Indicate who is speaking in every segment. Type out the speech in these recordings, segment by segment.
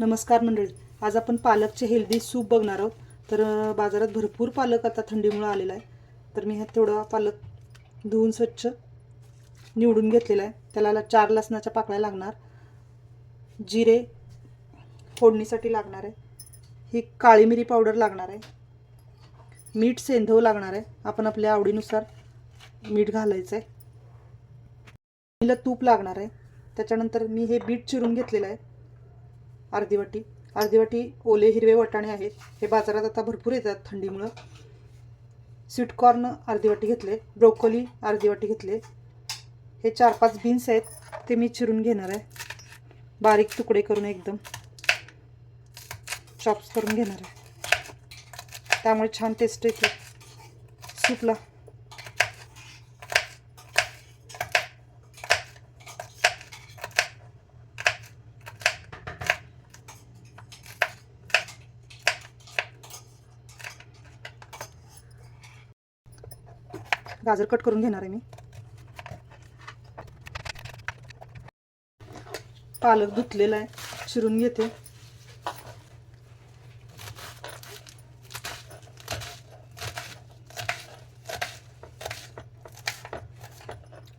Speaker 1: नमस्कार मंडळी. आज आपण पालकचे हेल्दी सूप बघणार आहोत. तर बाजारात भरपूर पालक आता थंडीमुळं आलेला आहे. तर मी ह्यात तेवढा पालक धुवून स्वच्छ निवडून घेतलेला आहे. त्याला चार लसणाच्या पाकळ्या लागणार. जिरे फोडणीसाठी लागणार आहे. ही काळी मिरी पावडर लागणार आहे. मीठ सेंधव लागणार आहे. आपण आपल्या आवडीनुसार मीठ घालायचं आहे. हिला तूप लागणार आहे. त्याच्यानंतर मी हे बीट चिरून घेतलेलं आहे. अर्धी वाटी अर्धी वाटी ओले हिरवे वाटाणे आहेत. हे बाजारात आता भरपूर येतात थंडीमुळं. स्वीटकॉर्न अर्धी वाटी घेतले. ब्रोकोली अर्धी वाटी घेतले. हे चार पाच बीन्स आहेत. ते मी चिरून घेणार आहे. बारीक तुकडे करून एकदम. चॉप्स करून घेणार आहे. त्यामुळे छान टेस्ट येते सूपला गाजर कट करून घेणार आहे मी. पालक धुतलेला आहे चिरून घेते.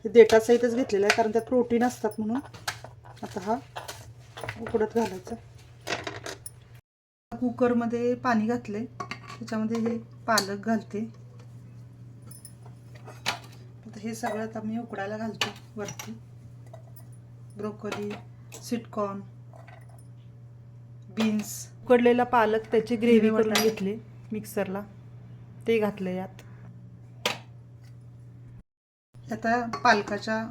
Speaker 1: हे घेतलेला घेतलेलं आहे कारण त्यात प्रोटीन असतात म्हणून. आता हा उकडत घालायचा. कुकरमध्ये पाणी घातले त्याच्यामध्ये हे पालक घालते. हे सगळं आता मी उकडायला घालते वरती. ब्रोकोली स्वीटकॉर्न बीन्स उकडलेला पालक त्याची ग्रेव्ही करून घेतली मिक्सरला ते घातलं यात. आता पालकाच्या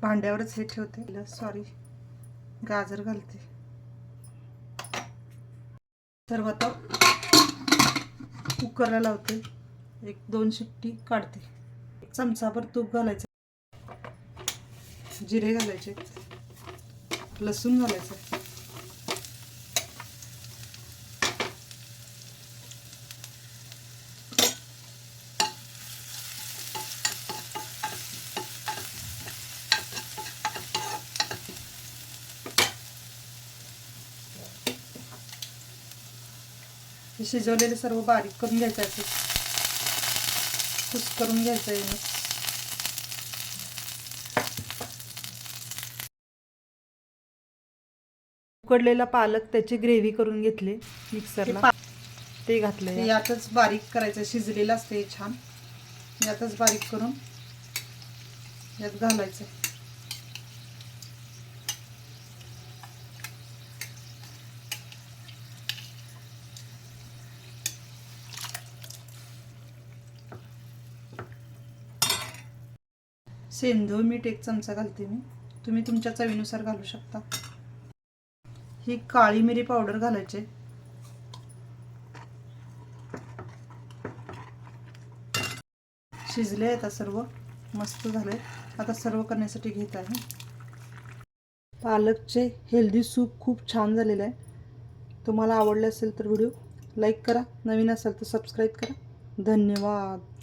Speaker 1: भांड्यावरच हे ठेवते. सॉरी गाजर घालते. सर्व आता कुकरला लावते. एक दोन शिट्टी काढते. चमचाभर तूप घालायचं. जिरे घालायचे. लसूण घालायचं. शिजवलेले सर्व बारीक करून घ्यायचं कुस करून घ्यायचं आहे. उकडलेला पालक त्याची ग्रेव्ही करून घेतले मिक्सरला. ते घातले यातच बारीक करायचं शिजलेलं असते छान. यातच बारीक करून यात घालायचं. सेंधव मीठ एक चमचा घालते मी. तुम्ही तुमच्या चवीनुसार घालू शकता. ही काळी मिरी पावडर घालायची. शिजले आता सर्व. मस्त झाले. आता सर्व करण्यासाठी घेत आहे. पालकचे हेल्दी सूप खूप छान झालेलं आहे. तुम्हाला आवडले असेल तर व्हिडिओ लाईक करा. नवीन असेल तर सबस्क्राईब करा. धन्यवाद.